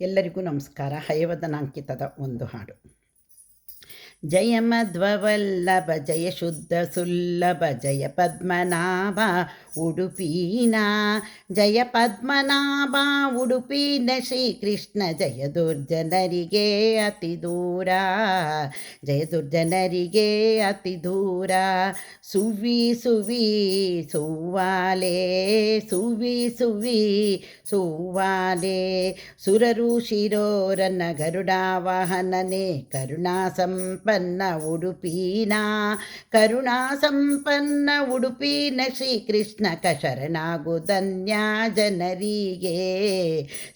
ಎಲ್ಲರಿಗೂ ನಮಸ್ಕಾರ. ಹಯವದನಾಂಕಿತದ ಒಂದು ಹಾಡು. ಜಯ ಮಧ್ವವಲ್ಲಭ ಜಯ ಶುದ್ಧ ಸುಲ್ಲಭ ಜಯ ಪದ್ಮನಾಭ ಉಡುಪಿನ ಜಯ ಪದ್ಮನಾಭ ಉಡುಪಿನ ಶ್ರೀಕೃಷ್ಣ ಜಯ ದುರ್ಜನರಿಗೆ ಅತಿ ದೂರ ಜಯ ದುರ್ಜನರಿಗೆ ಅತಿ ದೂರ ಸುವಿ ಸುವಿ ಸುವಾಲೆ ಸುವಿ ಸುವಿ ಸುವಾಲೆ ಸುರರು ಶಿರೋರನ್ನ ಗರುಡ ವಾಹನನೇ ಕರುಣಾ ಸಂಪನ್ನ ಉಡುಪಿನ, ಕರುಣಾ ಸಂಪನ್ನ ಉಡುಪಿನ ಕ ಶರಣಾಗು ಧನ್ಯ ಜನರಿಗೆ,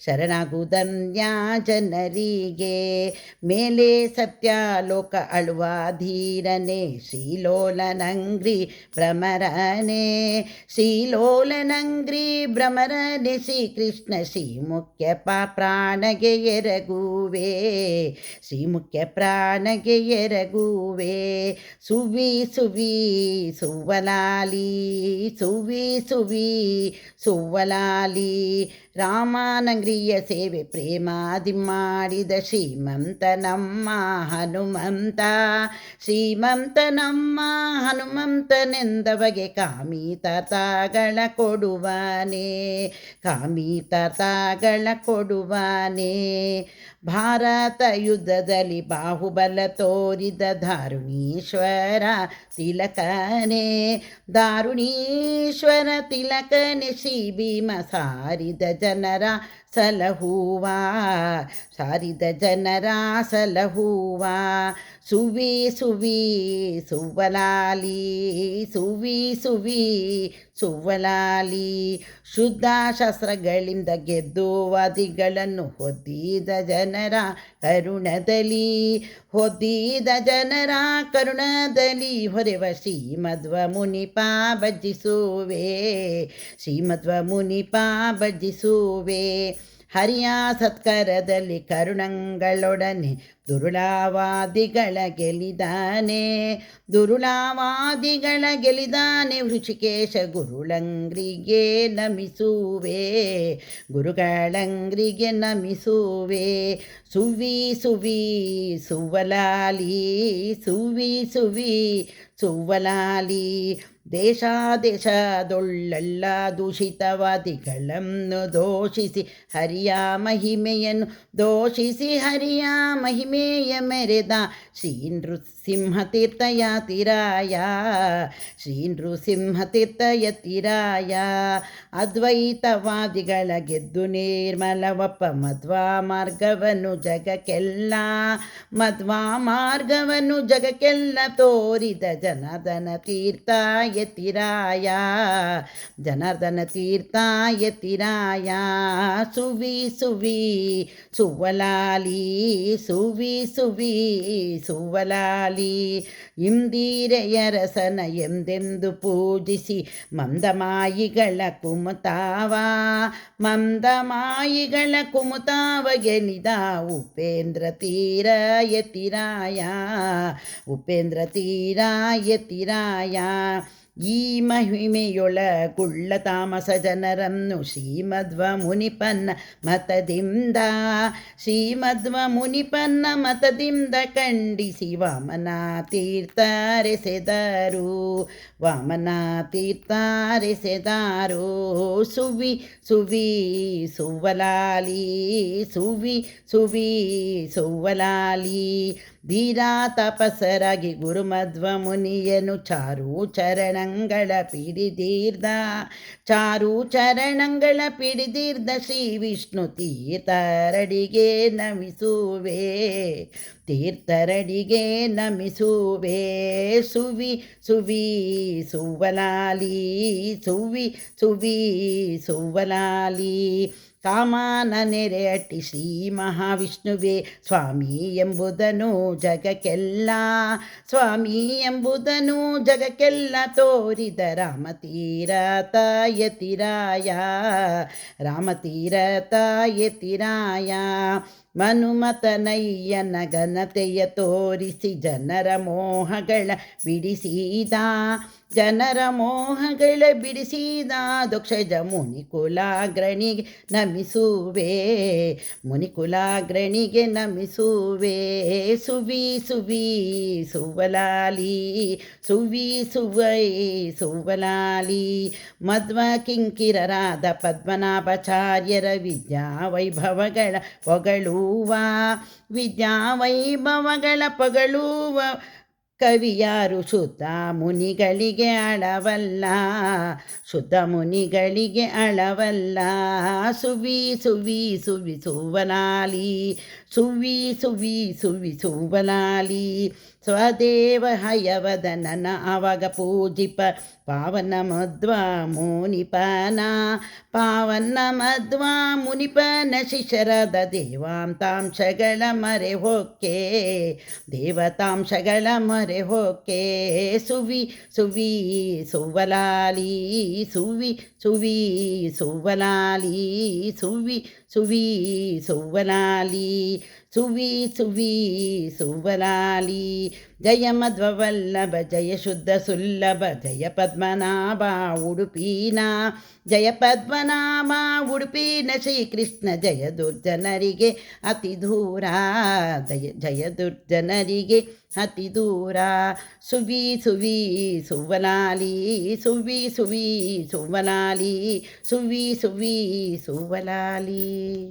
ಶರಣಾಗು ಧನ್ಯ ಜನರಿಗೆ. ಮೇಲೆ ಸತ್ಯಾಲೋಕ ಅಳುವ ಧೀರನೆ, ಶ್ರೀಲೋಲನಂಗ್ರಿ ಭ್ರಮರನೆ ಶ್ರೀಲೋಲನಂಗ್ರಿ ಭ್ರಮರನೆ, ಶ್ರೀಕೃಷ್ಣ ಶ್ರೀ ಮುಖ್ಯ ಪ್ರಾಣಗೆ ಎರಗುವೆ ಶ್ರೀ ಮುಖ್ಯ ಪ್ರಾಣಗೆ ಎರಗುವೆ ಸುವಿ ಸುವಿ ಸುವಲಾಲಿ ಸುವಿ ಸುವಿ ಸುವಲಾಲಿ ರಾಮಾನಂಗ್ರಿಯ ಸೇವೆ ಪ್ರೇಮಾದಿ ಮಾಡಿದ ಶ್ರೀಮಂತ ನಮ್ಮ ಹನುಮಂತ. ಶ್ರೀಮಂತ ನಮ್ಮ ಹನುಮಂತನೆಂದವಗೆ ಕಾಮೀತತಾಗಳ ಕೊಡುವಾನೆ ಕಾಮೀತತಾಗಳ ಕೊಡುವಾನೆ. ಭಾರತ ಯುದ್ಧದಲ್ಲಿ ಬಾಹುಬಲ ತೋರಿದ ದಾರುಣೀಶ್ವರ ತಿಲಕನೆ ದಾರುಣೀಶ್ವರ ತಿಲಕನೆ ಶ್ರೀ ಭೀಮ ಸಾರಿದ ಜನರ ಸಲಹುವ ಸಾರಿದ ಜನರ ಸಲಹುವ. ಸುವಿ ಸುವಿ ಸುವಲಾಲಿ ಸುವಿ ಸುವಿ ಸುವಲಾಲಿ ಶುದ್ಧ ಶಸ್ತ್ರಗಳಿಂದ ಗೆದ್ದು ವಾದಿಗಳನ್ನು ಹೊದ್ದಿದ ಜನರ ಕರುಣದಲ್ಲಿ, ಹೊದ್ದಿದ ಜನರ ಕರುಣದಲ್ಲಿ ಹೊರೆವ ಶ್ರೀಮಧ್ವ ಮುನಿಪ ಭಜಿಸುವೆ. ಶ್ರೀಮಧ್ವ ಮುನಿಪ ಭಜಿಸುವೆ ಹರಿಯ ಸತ್ಕರದಲ್ಲಿ ಕರುಣಂಗಳೊಡನೆ ದುರುಳಾವಾದಿಗಳ ಗೆಲಿದಾನೆ ದುರುಳಾವಾದಿಗಳ ಗೆಲಿದಾನೆ ಋಷಿಕೇಶ ಗುರುಳಂಗ್ರಿಗೆ ನಮಿಸುವೆ. ಗುರುಗಳಂಗ್ರಿಗೆ ನಮಿಸುವೆ. ಸುವಿ ಸುವಿ ಸುವಲಾಲಿ ಸುವಿ ಸುವಿ ಸುವಲಾಲಿ ದೇಶ ದೇಶದೊಳ್ಳೆಲ್ಲ ದೂಷಿತವಾದಿಗಳನ್ನು ದೋಷಿಸಿ ಹರಿಯ ಮಹಿಮೆಯನ್ನು ದೋಷಿಸಿ ಹರಿಯ ಮಹಿಮೆಯ ಮೆರೆದ ಶ್ರೀ ನೃಸಿಂಹತೀರ್ಥ ಯತಿರಾಯ ಶ್ರೀ ನೃಸಿಂಹತೀರ್ಥಯತಿರಾಯ ಅದ್ವೈತವಾದಿಗಳ ಗೆದ್ದು ನಿರ್ಮಲವಪ್ಪ ಮಧ್ವಾ ಮಾರ್ಗವನ್ನು ಜಗಕ್ಕೆಲ್ಲ ಮಧ್ವಾ ಮಾರ್ಗವನ್ನು ಜಗಕ್ಕೆಲ್ಲ ತೋರಿದ ಜನಾರ್ದನ ತೀರ್ಥ ಯತಿರಾಯ ಜನಾರ್ದನ ತೀರ್ಥ ಯತಿರಾಯ ಸುವಿ ಸುವಿ ಸುವಲಾಲಿ ಸುವಿ ಸುವಿ ಸುವಲಾಲಿ ಇಂದಿರೆಯ ರಸನ ಎಂದೆಂದು ಪೂಜಿಸಿ ಮಂದಮಾಯಿಗಳ ಕುಮುತಾವ ಮಂದಮಾಯಿಗಳ ಕುಮುತಾವ ಗೆನಿದ ಉಪೇಂದ್ರ ತೀರ ಯತಿರಾಯ ಉಪೇಂದ್ರ ತೀರ ಯತಿರಾಯ ಈ ಮಹಿಮೆಯೊಳಗುಳ್ಳ ತಾಮಸ ಜನರನ್ನು ಶ್ರೀಮಧ್ವ ಮುನಿಪನ್ನ ಮತದಿಂದ ಶ್ರೀಮಧ್ವ ಮುನಿಪನ್ನ ಮತದಿಂದ ಖಂಡಿಸಿ ವಾಮನ ತೀರ್ಥರೆಸೆದರು. ವಾಮನ ತೀರ್ಥರೆಸೆದರು. ಸುವಿ ಸುವಿ, ಸುವಲಾಲಿ, ಸುವಿ ಸುವಿ, ಸುವಲಾಲಿ ಧೀರಾ ತಪಸರಾಗಿ ಗುರುಮಧ್ವ ಮುನಿಯನು ಚಾರು ಚರಣಂಗಳ ಪಿಡಿದೀರ್ಧ ಚಾರು ಚರಣಂಗಳ ಪಿಡಿದೀರ್ಧ ಶ್ರೀ ವಿಷ್ಣು ತೀರ್ಥರಡಿಗೆ ನಮಿಸುವೆ ತೀರ್ಥರಡಿಗೆ ನಮಿಸುವೆ. ಸುವಿ ಸುವಿ, ಸುವಲಾಲಿ, ಸುವಿ ಸುವಿ, ಸುವಲಾಲಿ ಕಾಮಾನ ನೆರೆ ಅಟ್ಟಿ ಶ್ರೀ ಮಹಾವಿಷ್ಣುವೇ ಸ್ವಾಮಿ ಎಂಬುದನು ಜಗಕ್ಕೆಲ್ಲ. ಸ್ವಾಮಿ ಎಂಬುದನು ಜಗಕ್ಕೆಲ್ಲ ತೋರಿದ ರಾಮತೀರ ತಾಯತಿರಾಯ ರಾಮತೀರ ಯತಿರಾಯ. ಮನುಮತನಯ್ಯನ ಘನತೆಯ ತೋರಿಸಿ ಜನರ ಮೋಹಗಳ ಬಿಡಿಸಿದ, ಜನರ ಮೋಹಗಳ ಬಿಡಿಸಿದ, ದಕ್ಷಜ ಮುನಿಕುಲಾಗ್ರಣಿಗೆ ನಮಿಸುವೆ ಮುನಿಕುಲಾಗ್ರಣಿಗೆ ನಮಿಸುವೆ. ಸುವಿ ಸುವಿ, ಸುವಲಾಲಿ, ಸುವಿ, ಸುವೈ, ಸುವಲಾಲಿ, ಮಧ್ವ ಕಿಂಕಿರರಾದ ಪದ್ಮನಾಭಾಚಾರ್ಯರ ವಿದ್ಯಾ ವೈಭವಗಳ ಪೊಗಳುವ ವಿದ್ಯಾ ವೈಭವಗಳ ಪೊಗಳುವ ಕವಿಯಾರು ಸುತ್ತ ಮುನಿಗಳಿಗೆ ಅಳವಲ್ಲ ಸುತ್ತ ಮುನಿಗಳಿಗೆ ಅಳವಲ್ಲ. ಸುವಿ ಸುವಿ ಸುವಿ ಸುವಲಾಲಿ ಸುವಿ ಸುವಿ ಸುವಿ ಸುವಲಾಲಿ ಸ್ವದೇವ ಹಯವದನನ ಆವಾಗ ಪೂಜಿಪ. ಪಾವನ ಮಧ್ವಾ ಮುನಿಪನ, ಪಾವನ ಮಧ್ವಾ ಮುನಿಪನ ಶಿಶರದ ದೇವಾಂತಾಂಶಗಳ ಮರೆ ಹೊಕ್ಕೆ, ದೇವತಾಂಶಗಳ ಮರೆ ಹೊಕ್ಕೆ. ಸುವಿ ಸುವಿ, ಸುವಲಾಲಿ, ಸುವಿ ಸುವಿ, ಸುವಲಾಲಿ, ಸುವಿ ಸುವಿ, ಸುವಲಾಲಿ ಸುವಿ ಸುವಿ ಸುವಲಾಲಿ. ಜಯ ಮಧ್ವವಲ್ಲಭ, ಜಯ ಶುದ್ಧ ಸುಲ್ಲಭ, ಜಯ ಪದ್ಮನಾಭ, ಉಡುಪಿನ. ಜಯ ಪದ್ಮನಾಭ, ಉಡುಪಿನ ಶ್ರೀಕೃಷ್ಣ, ಜಯ ದುರ್ಜನರಿಗೆ ಅತಿ ದೂರ. ಜಯ ಜಯ ದುರ್ಜನರಿಗೆ ಅತಿ ದೂರ. ಸುವಿ ಸುವಿ ಸುವಲಾಲಿ, ಸುವಿ ಸುವಿ ಸುವಲಾಲಿ, ಸುವಿ ಸುವಿ ಸುವಲಾಲಿ.